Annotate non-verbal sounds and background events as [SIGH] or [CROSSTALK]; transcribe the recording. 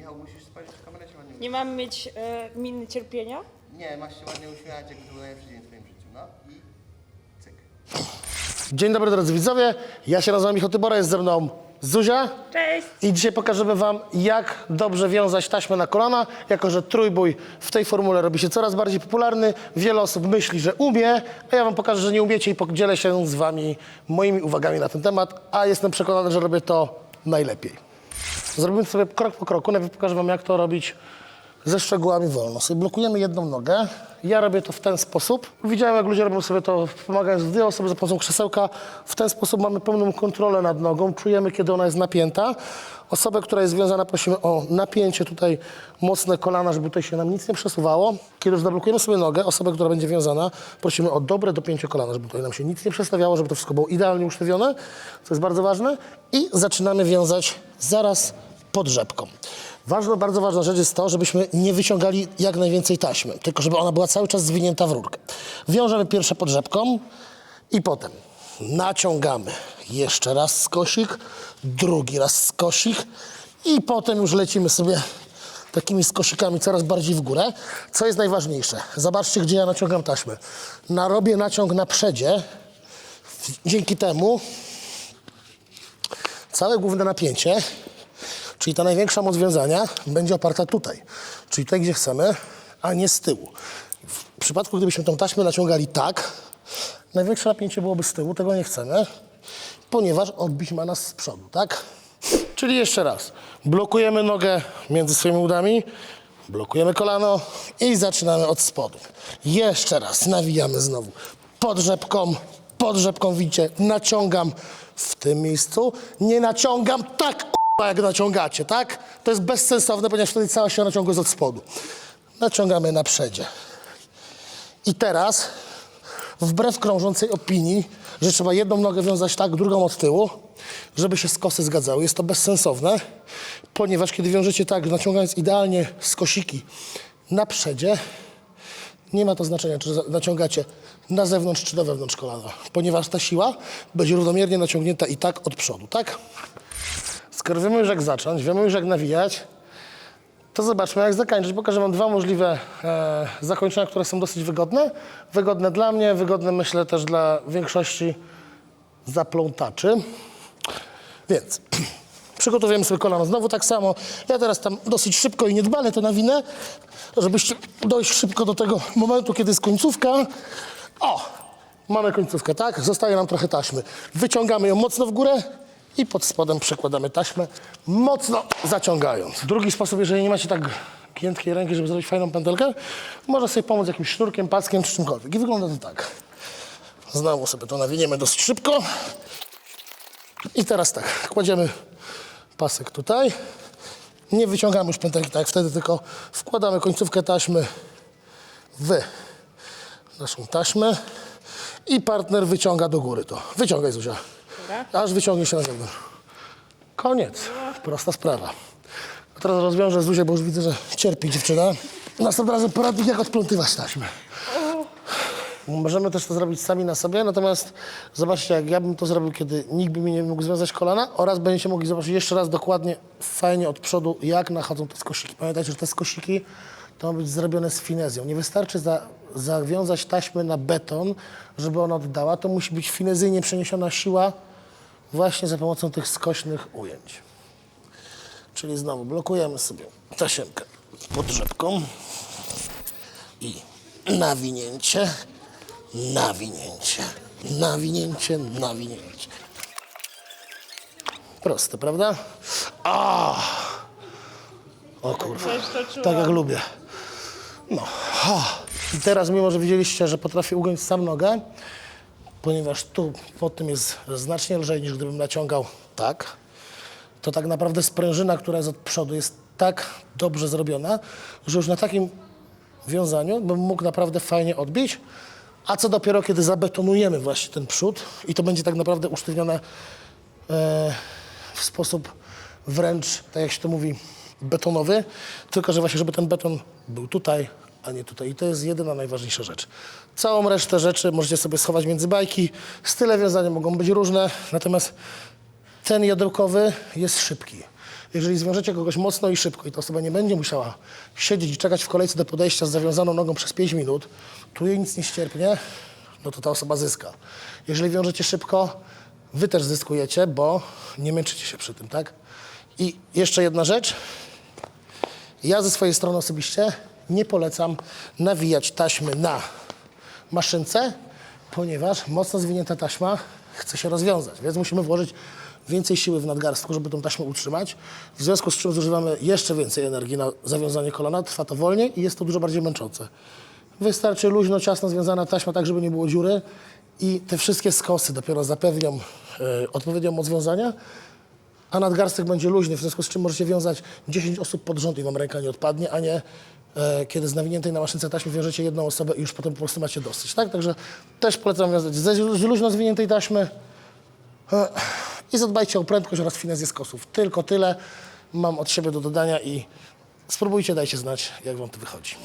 Michał, musisz spojrzeć w kamerę, się ładnie Nie mam mieć e, miny cierpienia? Nie, masz się ładnie uśmiechać, jak to był najlepszy dzień w twoim życiu. No i cyk. Dzień dobry drodzy widzowie, ja się nazywam Michał Tybora, jest ze mną Zuzia Cześć! i dzisiaj pokażemy Wam jak dobrze wiązać taśmę na kolana, jako że trójbój w tej formule robi się coraz bardziej popularny, wiele osób myśli, że umie, a ja Wam pokażę, że nie umiecie i podzielę się z Wami moimi uwagami na ten temat, a jestem przekonany, że robię to najlepiej. Zrobimy sobie krok po kroku, najpierw pokażę Wam jak to robić ze szczegółami wolno. Sobie blokujemy jedną nogę. Ja robię to w ten sposób. Widziałem, jak ludzie robią sobie to, pomagając dwie osoby za pomocą krzesełka. W ten sposób mamy pełną kontrolę nad nogą. Czujemy, kiedy ona jest napięta. Osobę, która jest związana, prosimy o napięcie tutaj mocne kolana, żeby tutaj się nam nic nie przesuwało. Kiedy już zablokujemy sobie nogę, osobę, która będzie wiązana, prosimy o dobre dopięcie kolana, żeby tutaj nam się nic nie przestawiało, żeby to wszystko było idealnie usztywione, co jest bardzo ważne. I zaczynamy wiązać zaraz pod rzepką. Ważna, bardzo ważna rzecz jest to, żebyśmy nie wyciągali jak najwięcej taśmy, tylko żeby ona była cały czas zwinięta w rurkę. Wiążemy pierwsze pod rzepką i potem naciągamy jeszcze raz skosik, drugi raz skosik i potem już lecimy sobie takimi skosikami coraz bardziej w górę. Co jest najważniejsze? Zobaczcie, gdzie ja naciągam taśmę. Narobię naciąg na przedzie. Dzięki temu całe główne napięcie Czyli ta największa moc wiązania będzie oparta tutaj, czyli tutaj, gdzie chcemy, a nie z tyłu. W przypadku, gdybyśmy tą taśmę naciągali tak, największe napięcie byłoby z tyłu, tego nie chcemy, ponieważ odbić ma nas z przodu, tak? Czyli jeszcze raz, blokujemy nogę między swoimi udami, blokujemy kolano i zaczynamy od spodu. Jeszcze raz, nawijamy znowu pod rzepką, pod rzepką widzicie, naciągam w tym miejscu, nie naciągam tak jak naciągacie, tak? To jest bezsensowne, ponieważ wtedy cała siła naciągu jest od spodu. Naciągamy na przedzie. I teraz, wbrew krążącej opinii, że trzeba jedną nogę wiązać tak, drugą od tyłu, żeby się skosy zgadzały, jest to bezsensowne, ponieważ kiedy wiążecie tak, naciągając idealnie skosiki na przedzie, nie ma to znaczenia, czy naciągacie na zewnątrz, czy do wewnątrz kolana, ponieważ ta siła będzie równomiernie naciągnięta i tak od przodu, tak? Skoro wiemy już jak zacząć, wiemy już jak nawijać, to zobaczmy jak zakończyć. Pokażę Wam dwa możliwe e, zakończenia, które są dosyć wygodne. Wygodne dla mnie, wygodne myślę też dla większości zaplątaczy. Więc [CLEARS THROAT] przygotowujemy sobie kolano znowu tak samo. Ja teraz tam dosyć szybko i niedbale to nawinę, żebyście dojść szybko do tego momentu, kiedy jest końcówka. O! Mamy końcówkę, tak? Zostaje nam trochę taśmy. Wyciągamy ją mocno w górę i pod spodem przekładamy taśmę, mocno zaciągając. Drugi sposób, jeżeli nie macie tak giętkiej ręki, żeby zrobić fajną pętelkę, może sobie pomóc jakimś sznurkiem, paskiem czy czymkolwiek. I wygląda to tak. Znowu sobie to nawiniemy dosyć szybko. I teraz tak, kładziemy pasek tutaj. Nie wyciągamy już pętelki tak wtedy, tylko wkładamy końcówkę taśmy w naszą taśmę i partner wyciąga do góry to. Wyciągaj Zuzia. Dobra. Aż wyciągnie się na zewnątrz. Koniec. Prosta sprawa. Teraz rozwiążę Zuzię, bo już widzę, że cierpi dziewczyna. Następnym razem poradnik, jak odplątywać taśmę. Możemy też to zrobić sami na sobie, natomiast zobaczcie, jak ja bym to zrobił, kiedy nikt by mi nie mógł związać kolana oraz będziecie mogli zobaczyć jeszcze raz dokładnie, fajnie od przodu, jak nachodzą te skosiki. Pamiętajcie, że te skosiki to ma być zrobione z finezją. Nie wystarczy za, zawiązać taśmę na beton, żeby ona oddała. To musi być finezyjnie przeniesiona siła właśnie za pomocą tych skośnych ujęć. Czyli znowu blokujemy sobie tasiemkę pod rzepką i nawinięcie, nawinięcie, nawinięcie, nawinięcie. Proste, prawda? A! O kurwa, tak jak lubię. No. I teraz, mimo że widzieliście, że potrafię ugiąć sam nogę, ponieważ tu pod tym jest znacznie lżej niż gdybym naciągał. Tak, to tak naprawdę sprężyna, która jest od przodu, jest tak dobrze zrobiona, że już na takim wiązaniu bym mógł naprawdę fajnie odbić. A co dopiero, kiedy zabetonujemy właśnie ten przód i to będzie tak naprawdę usztywnione e, w sposób wręcz, tak jak się to mówi, betonowy, tylko że właśnie, żeby ten beton był tutaj, a nie tutaj. I to jest jedyna najważniejsza rzecz. Całą resztę rzeczy możecie sobie schować między bajki. Style wiązania mogą być różne, natomiast ten jadełkowy jest szybki. Jeżeli zwiążecie kogoś mocno i szybko i ta osoba nie będzie musiała siedzieć i czekać w kolejce do podejścia z zawiązaną nogą przez 5 minut, tu jej nic nie ścierpnie, no to ta osoba zyska. Jeżeli wiążecie szybko, wy też zyskujecie, bo nie męczycie się przy tym, tak? I jeszcze jedna rzecz. Ja ze swojej strony osobiście nie polecam nawijać taśmy na maszynce, ponieważ mocno zwinięta taśma chce się rozwiązać, więc musimy włożyć więcej siły w nadgarstku, żeby tą taśmę utrzymać. W związku z czym zużywamy jeszcze więcej energii na zawiązanie kolana, trwa to wolniej i jest to dużo bardziej męczące. Wystarczy luźno, ciasno związana taśma, tak żeby nie było dziury i te wszystkie skosy dopiero zapewnią e, odpowiednią moc wiązania, a nadgarstek będzie luźny, w związku z czym możecie wiązać 10 osób pod rząd i wam ręka nie odpadnie, a nie e, kiedy z nawiniętej na maszynce taśmy wiążecie jedną osobę i już potem po prostu macie dosyć, tak? Także też polecam wiązać ze z luźno zwiniętej taśmy e, i zadbajcie o prędkość oraz finezję skosów. Tylko tyle mam od siebie do dodania i spróbujcie, dajcie znać, jak wam to wychodzi.